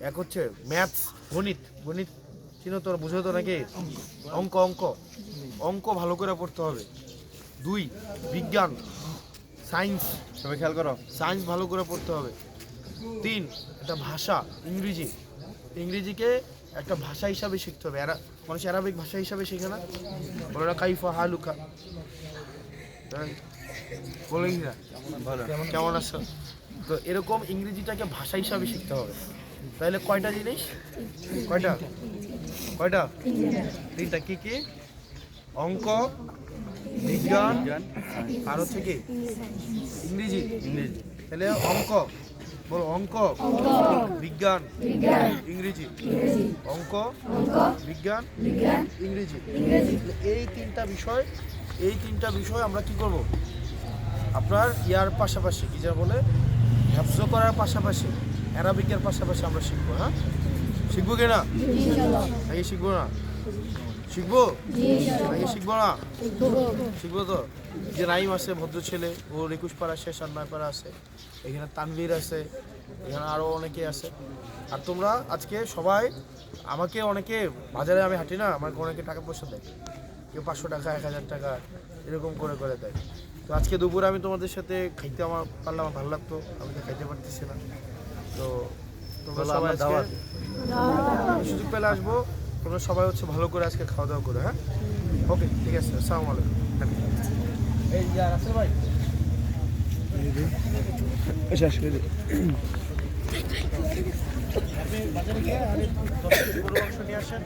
এক হচ্ছে ম্যাথস। গণিত। গণিত চিনো তোরা বুঝো তো নাকি? অঙ্ক অঙ্ক। অঙ্ক ভালো করে পড়তে হবে। দুই বিজ্ঞান। সায়েন্স। সবাই খেয়াল করো। সায়েন্স ভালো করে পড়তে হবে। তিন একটা ভাষা ইংরেজি। ইংরেজিকে একটা ভাষা হিসাবে শিখতে হবে। এরা মানুষ অ্যারাবিক ভাষা হিসাবে শেখে না। বলে না কাইফা হালুকা হ্যাঁ, বলে কেমন আছো? তো এরকম ইংরেজিটাকে ভাষা হিসাবে শিখতে হবে। তাহলে কয়টা জিনিস? কয়টা? কয়টা? তিনটা। কি কি? অঙ্ক বিজ্ঞান আর হচ্ছে কি? ইংরেজি। ইংরেজি। তাহলে অঙ্ক। বলো অঙ্ক বিজ্ঞান ইংরেজি। অঙ্ক বিজ্ঞান ইংরেজি। এই তিনটা বিষয় এই তিনটা বিষয় আমরা কি করব? আপনার ইয়ার পাশাপাশি কি যা বলে হ্যাপসো করার পাশাপাশি অ্যারাবিকের পাশাপাশি আমরা শিখব হ্যাঁ? শিখব কি না? আগে শিখব না? শিখব? আগে শিখব না? শিখব তো। যে নাইম আছে ভদ্র ছেলে ওর একুশ পাড়া শেষ আর নয় পাড়া আছে এখানে তানভীর আছে এখানে আরও অনেকে আছে। আর তোমরা আজকে সবাই আমাকে অনেকে বাজারে আমি হাঁটি না আমাকে অনেকে টাকা পয়সা দেয়। কেউ পাঁচশো টাকা এক হাজার টাকা এরকম করে করে দেয়। তো আজকে দুপুরে আমি তোমাদের সাথে খাইতে আমার পারলে আমার ভালো লাগতো আমি তো খাইতে পারতেছি না। তো তোমরা সবাই আজকে আমি সুযোগ পেলে আসব। তোমরা সবাই হচ্ছে ভালো করে আজকে খাওয়া দাওয়া করে হ্যাঁ? ওকে ঠিক আছে আসসালামু আলাইকুম। এই যা রাসেল ভাই। আপনি বাজারে গিয়ে আরে নিয়ে আসেন।